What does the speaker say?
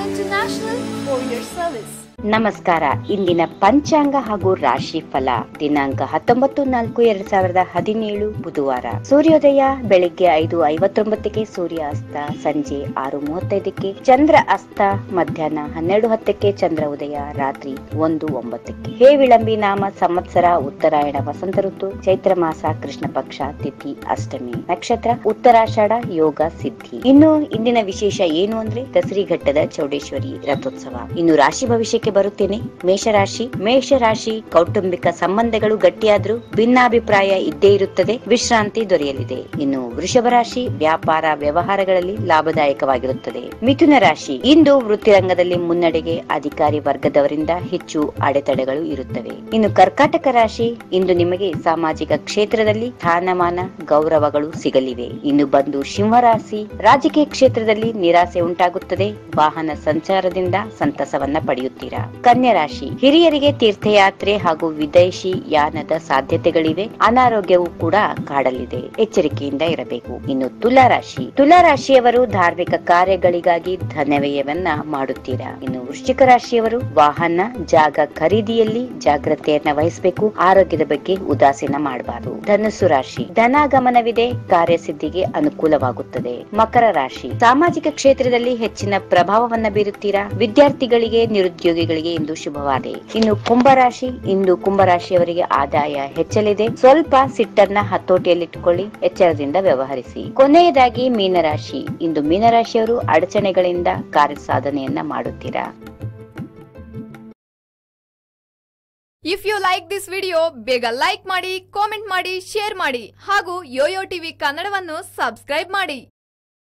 and International for your service. ನಮಸ್ಕಾರ. ಇಂದಿನ ಪಂಚಾಂಗ ಹಾಗೂ ರಾಶಿ ಫಲ. ದಿನಾಂಕ ಹತ್ತೊಂಬತ್ತು ನಾಲ್ಕು ಎರಡ್ ಸಾವಿರದ ಹದಿನೇಳು ಬುಧವಾರ. ಸೂರ್ಯೋದಯ ಬೆಳಿಗ್ಗೆ ಐದು ಐವತ್ತೊಂಬತ್ತಕ್ಕೆ ಸೂರ್ಯ ಅಸ್ತ, ಸಂಜೆ ಆರು ಮೂವತ್ತೈದಕ್ಕೆ ಚಂದ್ರ ಅಸ್ತ, ಮಧ್ಯಾಹ್ನ ಹನ್ನೆರಡು ಹತ್ತಕ್ಕೆ ಚಂದ್ರ ಉದಯ, ರಾತ್ರಿ ಒಂದು ಒಂಬತ್ತಕ್ಕೆ. ಹೇ ವಿಳಂಬಿ ನಾಮ, ಸಂವತ್ಸರ, ಉತ್ತರಾಯಣ, ವಸಂತ ಋತು, ಚೈತ್ರ ಮಾಸ, ಕೃಷ್ಣ ಪಕ್ಷ, ತಿಥಿ, ಅಷ್ಟಮಿ, ನಕ್ಷತ್ರ, ಉತ್ತರಾಷಾಢ, ಯೋಗ, ಸಿದ್ಧಿ. ಇನ್ನು ಇಂದಿನ ವಿಶೇಷ ಏನು ಅಂದ್ರೆ ದಸರಿ ಘಟ್ಟದ ಚೌಡೇಶ್ವರಿ ರಥೋತ್ಸವ. ಇನ್ನು ರಾಶಿ ಭವಿಷ್ಯಕ್ಕೆ ಬರುತ್ತೇನೆ. ಮೇಷರಾಶಿ ಮೇಷರಾಶಿ ಕೌಟುಂಬಿಕ ಸಂಬಂಧಗಳು ಗಟ್ಟಿಯಾದ್ರೂ ಭಿನ್ನಾಭಿಪ್ರಾಯ ಇದ್ದೇ ಇರುತ್ತದೆ. ವಿಶ್ರಾಂತಿ ದೊರೆಯಲಿದೆ. ಇನ್ನು ವೃಷಭ ರಾಶಿ ವ್ಯಾಪಾರ ವ್ಯವಹಾರಗಳಲ್ಲಿ ಲಾಭದಾಯಕವಾಗಿರುತ್ತದೆ. ಮಿಥುನ ರಾಶಿ ಇಂದು ವೃತ್ತಿರಂಗದಲ್ಲಿ ಮುನ್ನಡೆಗೆ ಅಧಿಕಾರಿ ವರ್ಗದವರಿಂದ ಹೆಚ್ಚು ಅಡೆತಡೆಗಳು ಇರುತ್ತವೆ. ಇನ್ನು ಕರ್ಕಾಟಕ ರಾಶಿ ಇಂದು ನಿಮಗೆ ಸಾಮಾಜಿಕ ಕ್ಷೇತ್ರದಲ್ಲಿ ಸ್ಥಾನಮಾನ, ಗೌರವಗಳು ಸಿಗಲಿವೆ. ಇನ್ನು ಬಂದು ಸಿಂಹರಾಶಿ ರಾಜಕೀಯ ಕ್ಷೇತ್ರದಲ್ಲಿ ನಿರಾಸೆ ಉಂಟಾಗುತ್ತದೆ. ವಾಹನ ಸಂಚಾರದಿಂದ ಸಂತಸವನ್ನ ಪಡೆಯುತ್ತೀರಾ? ಕನ್ಯಾ ರಾಶಿ ಹಿರಿಯರಿಗೆ ತೀರ್ಥಯಾತ್ರೆ ಹಾಗೂ ವಿದೇಶಿ ಯಾನದ ಸಾಧ್ಯತೆಗಳಿವೆ. ಅನಾರೋಗ್ಯವು ಕೂಡ ಕಾಡಲಿದೆ. ಎಚ್ಚರಿಕೆಯಿಂದ ಇರಬೇಕು. ಇನ್ನು ತುಲಾರಾಶಿ ರಾಶಿ ತುಲಾ ರಾಶಿಯವರು ಧಾರ್ಮಿಕ ಕಾರ್ಯಗಳಿಗಾಗಿ ಧನವ್ಯಯವನ್ನ ಮಾಡುತ್ತೀರಾ? ಇನ್ನು ವೃಶ್ಚಿಕ ರಾಶಿಯವರು ವಾಹನ, ಜಾಗ ಖರೀದಿಯಲ್ಲಿ ಜಾಗ್ರತೆಯನ್ನ ವಹಿಸಬೇಕು. ಆರೋಗ್ಯದ ಬಗ್ಗೆ ಉದಾಸೀನ ಮಾಡಬಾರದು. ಧನಸ್ಸು ರಾಶಿ, ಧನಾಗಮನವಿದೆ. ಕಾರ್ಯಸಿದ್ಧಿಗೆ ಅನುಕೂಲವಾಗುತ್ತದೆ. ಮಕರ ರಾಶಿ, ಸಾಮಾಜಿಕ ಕ್ಷೇತ್ರದಲ್ಲಿ ಹೆಚ್ಚಿನ ಪ್ರಭಾವವನ್ನ ಬೀರುತ್ತೀರಾ? ವಿದ್ಯಾರ್ಥಿಗಳಿಗೆ ನಿರುದ್ಯೋಗಿಗಳಿಗೆ ಇಂದು ಶುಭವಾದೆ ಇನ್ನು ಕುಂಭರಾಶಿ, ಇಂದು ಕುಂಭರಾಶಿಯವರಿಗೆ ಆದಾಯ ಹೆಚ್ಚಲಿದೆ. ಸ್ವಲ್ಪ ಸಿಟ್ಟನ್ನ ಹತೋಟಿಯಲ್ಲಿಟ್ಟುಕೊಳ್ಳಿ, ಎಚ್ಚರದಿಂದ ವ್ಯವಹರಿಸಿ. ಕೊನೆಯದಾಗಿ ಮೀನರಾಶಿ. ಇಂದು ಮೀನರಾಶಿಯವರು ಅಡಚಣೆಗಳಿಂದ ಕಾರ್ಯ ಸಾಧನೆಯನ್ನ ಮಾಡುತ್ತೀರಾ? If you like this video ಬೇಗ ಲೈಕ್ ಮಾಡಿ ಕಾಮೆಂಟ್ ಮಾಡಿ ಶೇರ್ ಮಾಡಿ. ಹಾಗೂ ಯೋಯೋ ಟಿವಿ ಕನ್ನಡವನ್ನು ಸಬ್ಸ್ಕ್ರೈಬ್ ಮಾಡಿ.